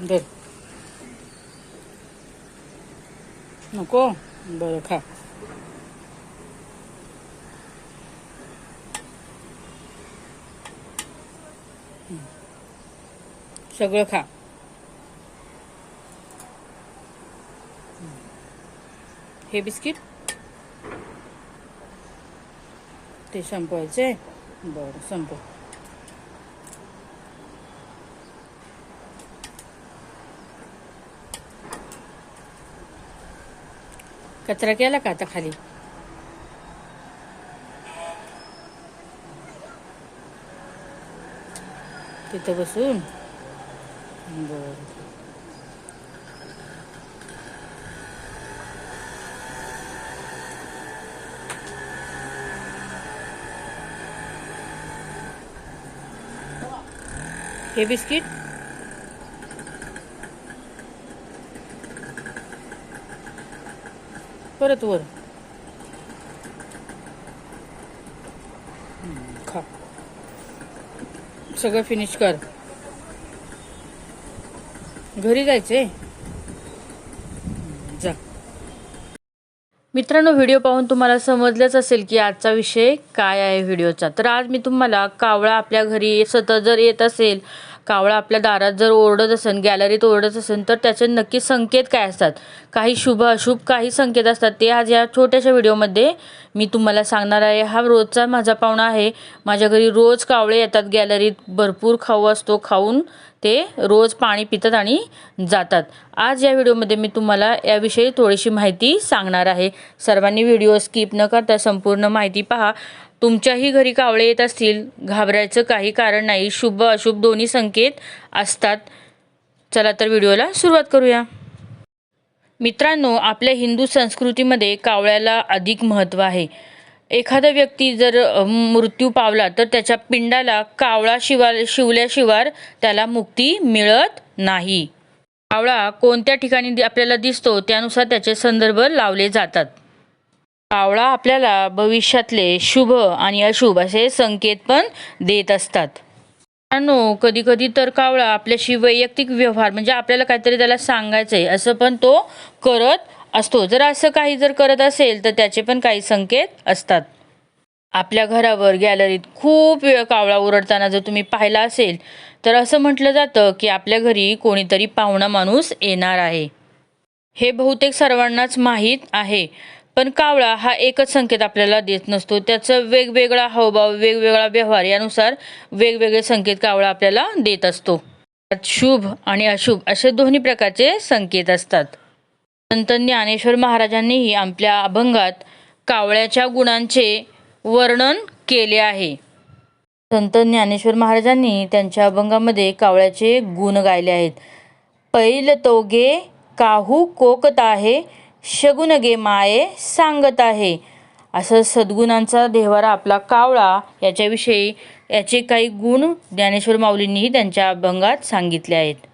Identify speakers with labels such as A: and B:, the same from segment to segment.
A: दे. नको. बरं खा. सगळं खा. हे बिस्किट? ते संपवायचे बरं संपव. कचरा केला का आता खाली? तिथं बसून? बर. हे बिस्किट? परत वर. खा. सगळं फिनिश कर. घरी जायचंय? जा. मित्रांनो व्हिडिओ पाहून तुम्हाला समजलंच असेल की आजचा विषय काय आहे व्हिडिओचा. तर आज मी तुम्हाला कावळा आपल्या घरी सतत जर येत असेल कावळा आपल्या दारात जर ओरडत असेल गॅलरीत ओरडत असेल तर त्याचे नक्की संकेत काय असतात? काही शुभ अशुभ काही संकेत असतात. ते आज या छोट्याशा व्हिडिओमध्ये मी तुम्हाला सांगणार आहे. हा रोजचा माझा पाहुणा आहे. माझ्या घरी रोज कावळे येतात गॅलरीत भरपूर खाऊ असतो. खाऊन ते रोज पाणी पितात आणि जातात. आज या व्हिडिओमध्ये मी तुम्हाला याविषयी थोडीशी माहिती सांगणार आहे. सर्वांनी व्हिडिओ स्किप न करता संपूर्ण माहिती पहा. तुमच्याही घरी कावळे येत असतील घाबरायचं काही कारण नाही. शुभ अशुभ दोन्ही संकेत असतात. चला तर व्हिडिओला सुरुवात करूया. मित्रांनो आपल्या हिंदू संस्कृतीमध्ये कावळ्याला अधिक महत्त्व आहे. एखादा व्यक्ती जर मृत्यू पावला तर त्याच्या पिंडाला कावळा शिवा शिवल्याशिवाय त्याला मुक्ती मिळत नाही. कावळा कोणत्या ठिकाणी दि- आपल्याला दिसतो त्यानुसार त्याचे संदर्भ लावले जातात. कावळा आपल्याला भविष्यातले शुभ आणि अशुभ असे संकेत पण देत असतात. मित्रांनो कधी कधी तर कावळा आपल्याशी वैयक्तिक व्यवहार म्हणजे आपल्याला काहीतरी त्याला सांगायचं आहे असं पण तो करत असतो. जर असं काही जर करत असेल तर त्याचे पण काही संकेत असतात. आपल्या घरावर गॅलरीत खूप वेळ कावळा ओरडताना जर तुम्ही पाहिला असेल तर असं म्हटलं जातं की आपल्या घरी कोणीतरी पाहुणा माणूस येणार आहे. हे बहुतेक सर्वांनाच माहीत आहे पण कावळा हा एकच संकेत आपल्याला देत नसतो. त्याचं वेगवेगळा हावभाव वेगवेगळा व्यवहार यानुसार वेगवेगळे संकेत कावळा आपल्याला देत असतो. शुभ आणि अशुभ असे दोन्ही प्रकारचे संकेत असतात. संत ज्ञानेश्वर महाराजांनीही आपल्या अभंगात कावळ्याच्या गुणांचे वर्णन केले आहे. संत ज्ञानेश्वर महाराजांनी त्यांच्या अभंगामध्ये कावळ्याचे गुण गायले आहेत. पैल तोगे काहू कोकत आहे शगुन गे माये सांगत आहे असं सद्गुणांचा देवारा आपला कावळा याच्याविषयी याचे काही गुण ज्ञानेश्वर माऊलींनीही त्यांच्या अभंगात सांगितले आहेत.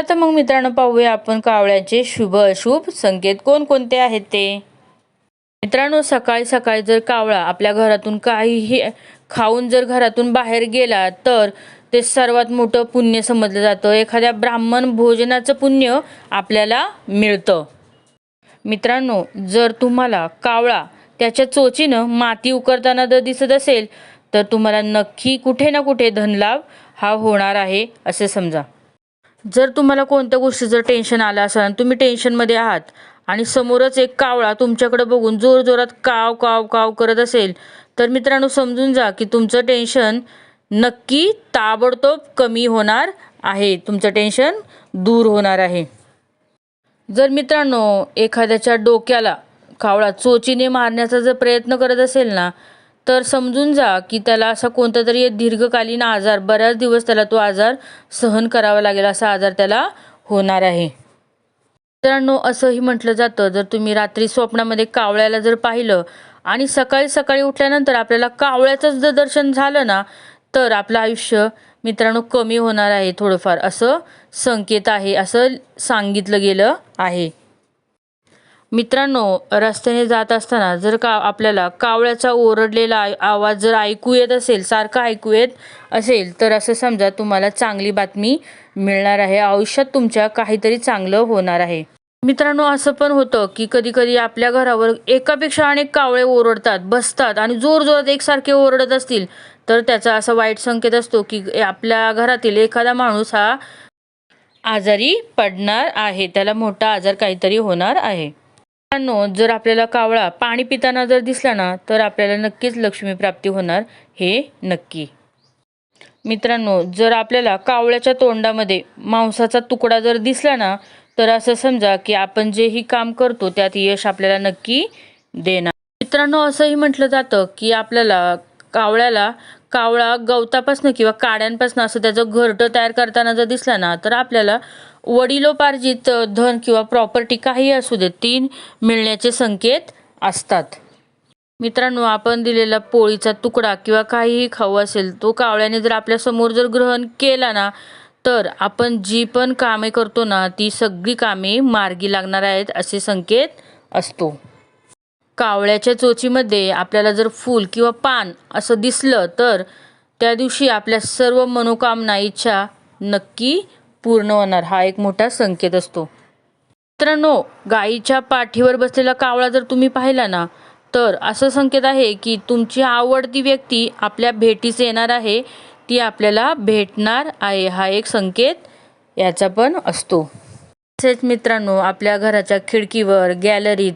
A: आता मग मित्रांनो पाहूया आपण कावळ्याचे शुभ अशुभ संकेत कोणकोणते आहेत ते. मित्रांनो सकाळी सकाळी जर कावळा आपल्या घरातून काहीही खाऊन जर घरातून बाहेर गेला तर ते सर्वात मोठं पुण्य समजलं जातं. एखाद्या ब्राह्मण भोजनाचं पुण्य आपल्याला मिळतं. मित्रांनो जर तुम्हाला कावळा त्याच्या चोचीनं माती उकरताना जर दिसत असेल तर तुम्हाला नक्की कुठे ना कुठे धनलाभ हा होणार आहे असे समजा. जर तुम्हाला कोणत्या गोष्टीचं टेन्शन आलं असेल आणि तुम्ही टेन्शनमध्ये आहात आणि समोरच एक कावळा तुमच्याकडे बघून जोरजोरात काव काव काव करत असेल तर मित्रांनो समजून जा की तुमचं टेन्शन नक्की ताबडतोब कमी होणार आहे. तुमचं टेन्शन दूर होणार आहे. जर मित्रांनो एखाद्याच्या डोक्याला कावळा चोचीने मारण्याचा जर प्रयत्न करत असेल ना तर समजून जा की त्याला असा कोणता तरी दीर्घकालीन आजार बऱ्याच दिवस त्याला तो आजार सहन करावा लागेल असा आजार त्याला होणार आहे. मित्रांनो असंही म्हटलं जातं जर तुम्ही रात्री स्वप्नामध्ये कावळ्याला जर पाहिलं आणि सकाळी सकाळी उठल्यानंतर आपल्याला कावळ्याचंच जर दर्शन झालं ना तर आपलं आयुष्य मित्रांनो कमी होणार आहे थोडंफार असं संकेत आहे असं सांगितलं गेलं आहे. मित्रांनो रस्त्याने जात असताना जर का आपल्याला कावळ्याचा ओरडलेला आवाज जर ऐकू येत असेल सारखा ऐकू येत असेल तर असं समजा तुम्हाला चांगली बातमी मिळणार आहे. आयुष्यात तुमच्या काहीतरी चांगलं होणार आहे. मित्रांनो असं पण होतं की कधी कधी आपल्या घरावर एकापेक्षा अनेक कावळे ओरडतात बसतात आणि जोर जोरात एकसारखे ओरडत असतील तर त्याचा असा वाईट संकेत असतो की आपल्या घरातील एखादा माणूस हा आजारी पडणार आहे. त्याला मोठा आजार काहीतरी होणार आहे. मित्रांनो जर आपल्याला कावळा पाणी पिताना जर दिसला ना तर आपल्याला नक्कीच लक्ष्मी प्राप्ती होणार हे नक्की. मित्रांनो जर आपल्याला कावळ्याच्या तोंडामध्ये मांसाचा तुकडा जर दिसला ना तर असं समजा की आपण जेही काम करतो त्यात यश आपल्याला नक्की देणार. मित्रांनो असंही म्हटलं जातं की आपल्याला कावळ्याला कावळा गवतापासनं किंवा काड्यांपासून असं त्याचं घरटं तयार करताना जर दिसला ना तर आपल्याला वडिलोपार्जित धन किंवा प्रॉपर्टी काही असू दे तीन मिळण्याचे संकेत असतात. मित्रांनो आपण दिलेला पोळीचा तुकडा किंवा काहीही खाऊ असेल तो कावळ्याने जर आपल्यासमोर जर ग्रहण केला ना तर आपण जी पण कामे करतो ना ती सगळी कामे मार्गी लागणार आहेत असे संकेत असतो. कावळ्याच्या चोचीमध्ये आपल्याला जर फूल किंवा पान असं दिसलं तर त्या दिवशी आपल्या सर्व मनोकामना इच्छा नक्की पूर्ण होणार. हा एक मोठा संकेत असतो. मित्रांनो गाईच्या पाठीवर बसलेला कावळा जर तुम्ही पाहिला ना तर असं संकेत आहे की तुमची आवडती व्यक्ती आपल्या भेटीस येणार आहे. ती आपल्याला भेटणार आहे. हा एक संकेत याचा पण असतो. तसेच मित्रांनो आपल्या घराच्या खिडकीवर गॅलरीत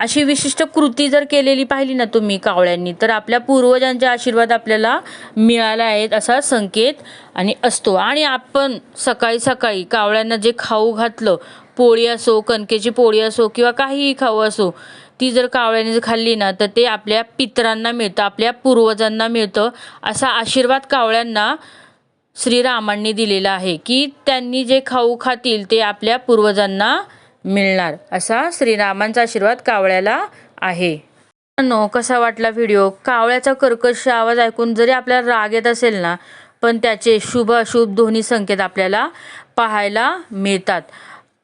A: अशी विशिष्ट कृती जर केलेली पाहिली ना तुम्ही कावळ्यांनी तर आपल्या पूर्वजांचे आशीर्वाद आपल्याला मिळाला आहेत असा संकेत आणि असतो. आणि आपण सकाळी सकाळी कावळ्यांना जे खाऊ घातलं पोळी असो कणकेची पोळी असो किंवा काहीही खाऊ असो ती जर कावळ्याने जर खाल्ली ना तर ते आपल्या पितरांना मिळतं आपल्या पूर्वजांना मिळतं असा आशीर्वाद कावळ्यांना श्रीरामांनी दिलेला आहे की त्यांनी जे खाऊ खातील ते आपल्या पूर्वजांना मिळणार असा श्रीरामांचा आशीर्वाद कावळ्याला आहे. नो कसा वाटला व्हिडिओ? कावळ्याचा कर्कश आवाज ऐकून जरी आपल्याला राग येत असेल ना पण त्याचे शुभ अशुभ दोन्ही संकेत आपल्याला पाहायला मिळतात.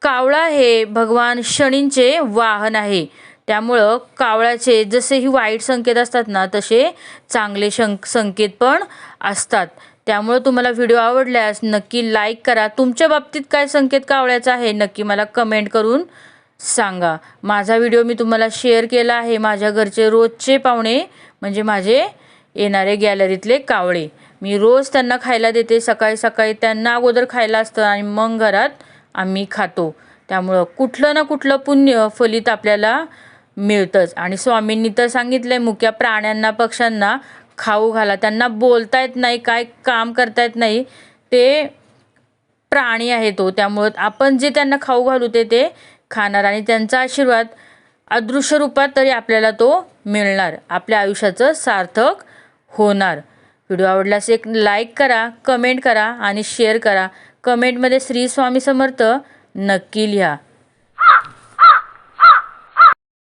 A: कावळा हे भगवान शनींचे वाहन आहे. त्यामुळं कावळ्याचे जसेही वाईट संकेत असतात ना तसे चांगले शं संकेत पण असतात. त्यामुळं तुम्हाला व्हिडिओ आवडल्यास नक्की लाईक करा. तुमच्या बाबतीत काय संकेत कावळ्याचा आहे नक्की मला कमेंट करून सांगा. माझा व्हिडिओ मी तुम्हाला शेअर केला आहे माझ्या घरचे रोजचे पाहुणे म्हणजे माझे येणारे गॅलरीतले कावळे. मी रोज त्यांना खायला देते सकाळी सकाळी त्यांना अगोदर खायला असतं आणि मग घरात आम्ही खातो. त्यामुळं कुठलं ना कुठलं पुण्य फलित आपल्याला मिळतंच. आणि स्वामींनी तर सांगितलं आहे मुक्या प्राण्यांना पक्ष्यांना खाऊ घाला. त्यांना बोलता येत नाही काय काम करता येत नाही. ते प्राणी आहे तो हो, त्यामुळं आपण जे त्यांना खाऊ घालू ते ते खाणार आणि त्यांचा आशीर्वाद अदृश्य रूपात तरी आपल्याला तो मिळणार. आपल्या आयुष्याचं सार्थक होणार. व्हिडिओ आवडल्यास एक लाईक करा कमेंट करा आणि शेअर करा. कमेंटमध्ये श्री स्वामी समर्थ नक्की लिहा.